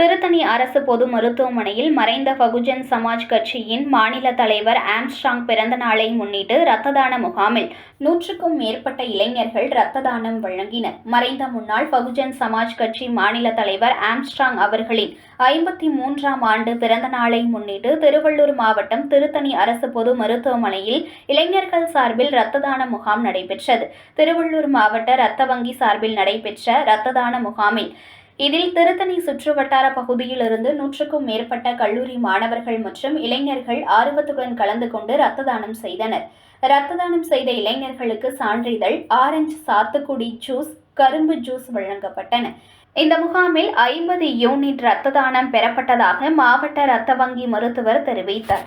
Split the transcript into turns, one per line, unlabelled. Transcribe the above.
Tiruttani அரசு பொது மருத்துவமனையில் மறைந்த பகுஜன் சமாஜ் கட்சியின் மாநில தலைவர் ஆம்ஸ்ட்ராங் பிறந்த நாளை முன்னிட்டு இரத்த தான முகாமில் நூற்றுக்கும் மேற்பட்ட இளைஞர்கள் இரத்த தானம் வழங்கினர். மறைந்த முன்னாள் பகுஜன் சமாஜ் கட்சி மாநில தலைவர் ஆம்ஸ்ட்ராங் அவர்களின் ஐம்பத்தி மூன்றாம் ஆண்டு பிறந்த நாளை முன்னிட்டு திருவள்ளூர் மாவட்டம் திருத்தணி அரசு பொது மருத்துவமனையில் இளைஞர்கள் சார்பில் இரத்த தான முகாம் நடைபெற்றது. திருவள்ளூர் மாவட்ட இரத்த வங்கி சார்பில் நடைபெற்ற இரத்த தான முகாமில் இதில் திருத்தணி சுற்றுவட்டார பகுதியிலிருந்து நூற்றுக்கும் மேற்பட்ட கல்லூரி மாணவர்கள் மற்றும் இளைஞர்கள் ஆர்வத்துடன் கலந்து கொண்டு ரத்த தானம் செய்தனர். ரத்த தானம் செய்த இளைஞர்களுக்கு சான்றிதழ் ஆரஞ்சு சாத்துக்குடி ஜூஸ் கரும்பு ஜூஸ் வழங்கப்பட்டன. இந்த முகாமில் ஐம்பது யூனிட் ரத்த தானம் பெறப்பட்டதாக மாவட்ட இரத்த வங்கி மருத்துவர் தெரிவித்தார்.